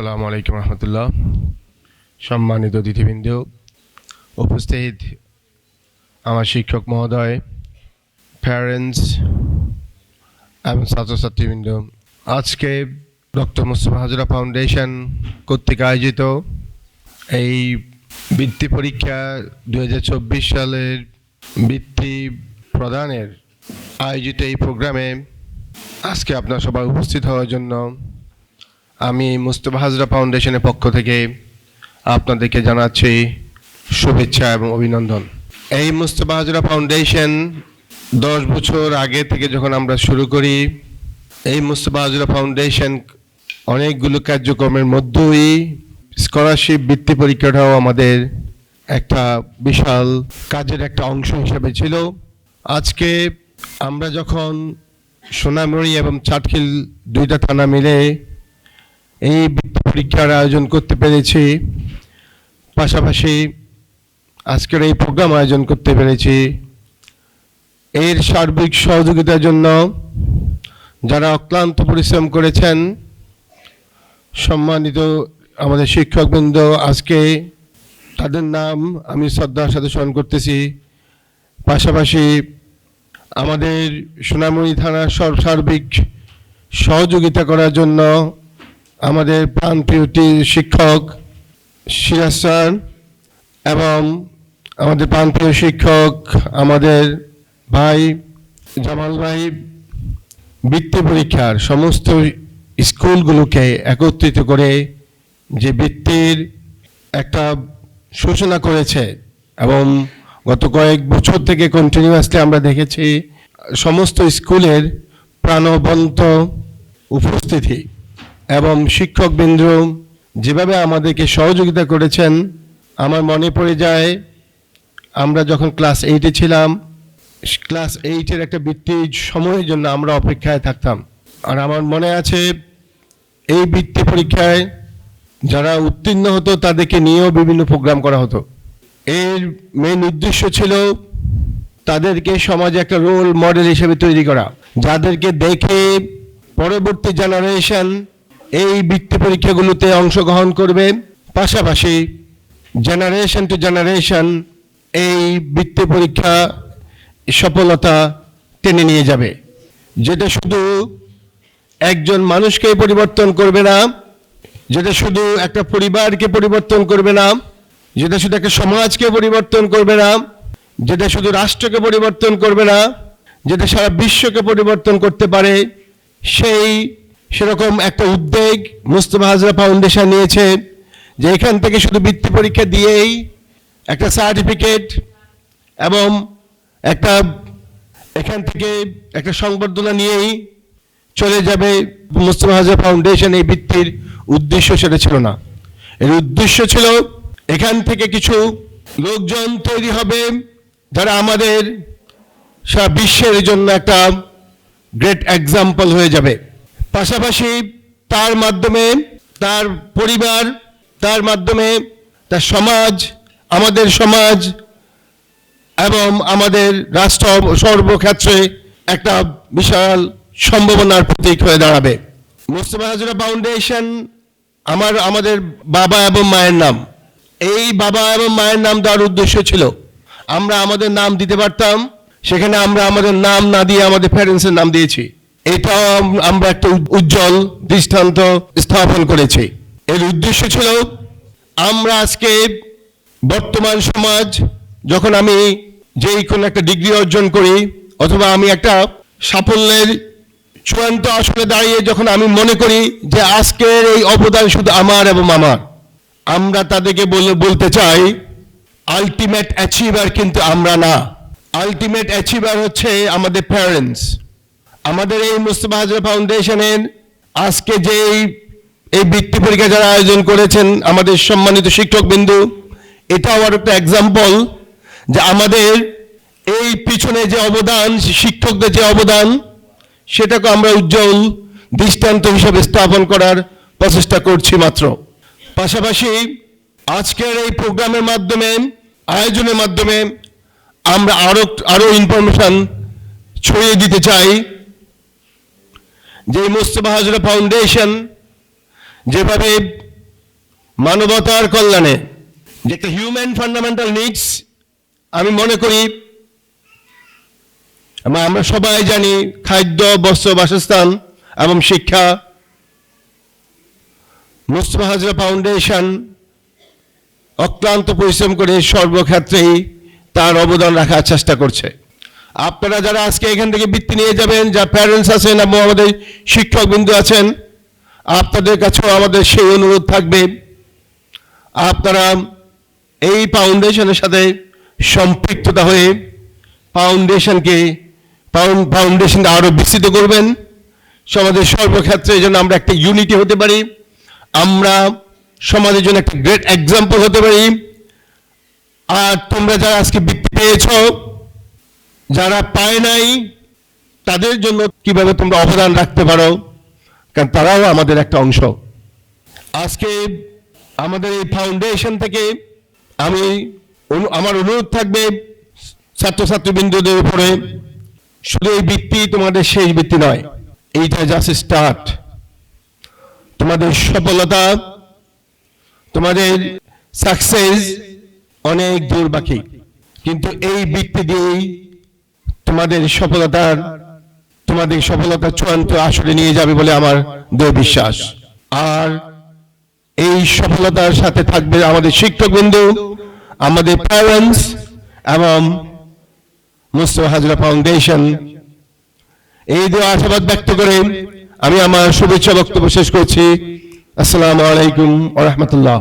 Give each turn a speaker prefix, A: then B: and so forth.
A: আসসালামু আলাইকুম রহমতুল্লাহ। সম্মানিত অতিথিবৃন্দ, উপস্থিত আমার শিক্ষক মহোদয় প্যারেন্টস এবং ছাত্রছাত্রীবৃন্দ। আজকে ডক্টর মুস্তফা হাজরা ফাউন্ডেশন কর্তৃক আয়োজিত এই বৃত্তি পরীক্ষা দু হাজার চব্বিশ সালের বৃত্তি প্রদানের আয়োজিত এই প্রোগ্রামে আজকে আপনার সবাই উপস্থিত হওয়ার জন্য আমি মুস্তফা হাজরা ফাউন্ডেশনের পক্ষ থেকে আপনাদেরকে জানাচ্ছি শুভেচ্ছা এবং অভিনন্দন। এই মুস্তফা হাজরা ফাউন্ডেশন দশ বছর আগে থেকে যখন আমরা শুরু করি, এই মুস্তফা হাজরা ফাউন্ডেশন অনেকগুলো কার্যক্রমের মধ্যেই স্কলারশিপ, বৃত্তি পরীক্ষাটাও আমাদের একটা বিশাল কাজের একটা অংশ হিসেবে ছিল। আজকে আমরা যখন সোনামুড়ি এবং চাটখিল দুইটা থানা মিলে এই বৃত্তি পরীক্ষার আয়োজন করতে পেরেছি। পাশাপাশি আজকের এই প্রোগ্রাম আয়োজন করতে পেরেছি। এর সার্বিক সহযোগিতার জন্য যারা অক্লান্ত পরিশ্রম করেছেন, সম্মানিত আমাদের শিক্ষকবৃন্দ, আজকে তাদের নাম আমি শ্রদ্ধার সাথে স্মরণ করতেছি। পাশাপাশি আমাদের সোনামণি থানার সর- সার্বিক সহযোগিতা করার জন্য আমাদের প্রাণপ্রিয়টি শিক্ষক সিরাজ স্যার, এবং আমাদের প্রাণপ্রিয় শিক্ষক, আমাদের ভাই জামাল ভাই, বৃত্তি পরীক্ষার সমস্ত স্কুলগুলোকে একত্রিত করে যে বৃত্তির একটা সূচনা করেছে এবং গত কয়েক বছর থেকে কন্টিনিউয়াসলি আমরা দেখেছি, সমস্ত স্কুলের প্রাণবন্ত উপস্থিতি। এবং শিক্ষকবৃন্দ যেভাবে আমাদেরকে সহযোগিতা করেছেন, আমার মনে পড়ে যায়, আমরা যখন ক্লাস এইটে ছিলাম, ক্লাস এইটের একটা বৃত্তির সময়ের জন্য আমরা অপেক্ষায় থাকতাম। আর আমার মনে আছে, এই বৃত্তি পরীক্ষায় যারা উত্তীর্ণ হতো, তাদেরকে নিয়েও বিভিন্ন প্রোগ্রাম করা হতো। এর মেন উদ্দেশ্য ছিল তাদেরকে সমাজে একটা রোল মডেল হিসেবে তৈরি করা, যাদেরকে দেখে পরবর্তী জেনারেশন এই বৃত্তি পরীক্ষাগুলোতে অংশগ্রহণ করবে। পাশাপাশি জেনারেশন টু জেনারেশন এই বৃত্তি পরীক্ষা সফলতা টেনে নিয়ে যাবে। যেটা শুধু একজন মানুষকে পরিবর্তন করবে না, যেটা শুধু একটা পরিবারকে পরিবর্তন করবে না, যেটা শুধু একটা সমাজকে পরিবর্তন করবে না, যেটা শুধু রাষ্ট্রকে পরিবর্তন করবে না, যেটা সারা বিশ্বকে পরিবর্তন করতে পারে, সেই সেরকম একটা উদ্যোগ মুস্তফা হাজরা ফাউন্ডেশন নিয়েছে যে এখান থেকে শুধু বৃত্তি পরীক্ষা দিয়েই একটা সার্টিফিকেট এবং একটা এখান থেকে একটা সংবর্ধনা নিয়েই চলে যাবে মুস্তফা হাজরা ফাউন্ডেশন। এই বৃত্তির উদ্দেশ্য সেটা ছিল না। এর উদ্দেশ্য ছিল এখান থেকে কিছু লোকজন তৈরি হবে যারা আমাদের সারা বিশ্বের জন্য একটা গ্রেট এক্সাম্পল হয়ে যাবে। পাশাপাশি তার মাধ্যমে তার পরিবার, তার মাধ্যমে তার সমাজ, আমাদের সমাজ এবং আমাদের রাষ্ট্র সর্বক্ষেত্রে একটা বিশাল সম্ভাবনার প্রতীক হয়ে দাঁড়াবে। মুস্তফা হাজরা ফাউন্ডেশন আমার, আমাদের বাবা এবং মায়ের নাম। এই বাবা এবং মায়ের নাম দেওয়ার উদ্দেশ্য ছিল, আমরা আমাদের নাম দিতে পারতাম, সেখানে আমরা আমাদের নাম না দিয়ে আমাদের প্যারেন্টসের নাম দিয়েছি। আম- আমরা একটা উজ্জ্বল দৃষ্টান্ত স্থাপন করেছি। এর উদ্দেশ্য ছিল, আমরা আজকে বর্তমান সমাজ, যখন আমি যেই কোনো একটা ডিগ্রি অর্জন করি, অথবা আমি একটা সাফল্যের চূড়ান্ত আসলে দাঁড়িয়ে যখন আমি মনে করি যে আজকের এই অবদান শুধু আমার এবং আমার, আমরা তাদেরকে বলে, বলতে চাই আলটিমেট অ্যাচিভার কিন্তু আমরা না। আলটিমেট অ্যাচিভার হচ্ছে আমাদের প্যারেন্টস আমাদের এই মুস্তফা হাজরা ফাউন্ডেশনের আজকে যে এই- বৃত্তি পরীক্ষা যারা আয়োজন করেছেন আমাদের সম্মানিত শিক্ষক বিন্দু এটাও আর একটা এক্সাম্পল যে আমাদের এই পিছনে যে অবদান, শিক্ষকদের যে অবদান, সেটাকে আমরা উজ্জ্বল দৃষ্টান্ত হিসেবে স্থাপন করার প্রচেষ্টা করছি মাত্র। পাশাপাশি আজকের এই প্রোগ্রামের মাধ্যমে, আয়োজনের মাধ্যমে আমরা আরও আরও ইনফরমেশন ছড়িয়ে দিতে চাই। যে মুস্তফা হাজরা ফাউন্ডেশন যেভাবে মানবতার কল্যাণে যে একটা হিউম্যান ফান্ডামেন্টাল নিডস আমি মনে করি আমরা সবাই জানি খাদ্য, বস্ত্র, বাসস্থান এবং শিক্ষা। মুস্তফা হাজরা ফাউন্ডেশন অক্লান্ত পরিশ্রম করে সর্বক্ষেত্রেই তার অবদান রাখার চেষ্টা করছে। আপনারা যারা আজকে এখান থেকে বৃত্তি নিয়ে যাবেন যা প্যারেন্টস আছেন এবং আমাদের শিক্ষক বিন্দু আছেন, আপনাদের কাছেও আমাদের সেই অনুরোধ থাকবে। আপনারা এই ফাউন্ডেশনের সাথে সম্পৃক্ততা হয়ে ফাউন্ডেশনকে ফাউন্ডেশনকে আরও বিস্তৃত করবেন। সমাজের সর্বক্ষেত্রে যেন আমরা একটা ইউনিটি হতে পারি। আমরা সমাজের জন্য একটা গ্রেট এক্সাম্পল হতে পারি। আর তোমরা যারা আজকে বৃত্তি পেয়েছ যারা পায় নাই, তাদের জন্য কীভাবে তোমরা অবদান রাখতে পারো? কারণ তারাও আমাদের একটা অংশ। আজকে আমাদের এই ফাউন্ডেশন থেকে আমি আমার অনুরোধ থাকবে ছাত্রছাত্রীবৃন্দদের উপরে, শুধু এই বৃত্তি তোমাদের শেষ বৃত্তি নয়, এইটা জাস্ট স্টার্ট তোমাদের সফলতা, তোমাদের সাকসেস অনেক দূর বাকি। কিন্তু এই বৃত্তি দিয়েই তোমাদের সফলতার, তোমাদের সফলতা চূড়ান্ত আসলে নিয়ে যাবে বলে আমার দৃঢ় বিশ্বাস। আর এই সফলতার সাথে থাকবে আমাদের শিক্ষক বিন্দু আমাদের প্যারেন্টস এবং মুস্তফা হাজরা ফাউন্ডেশন এই দু আশাবাদ ব্যক্ত করে আমি আমার শুভেচ্ছা বক্তব্য শেষ করছি। আসসালামু আলাইকুম ওয়া রাহমাতুল্লাহ।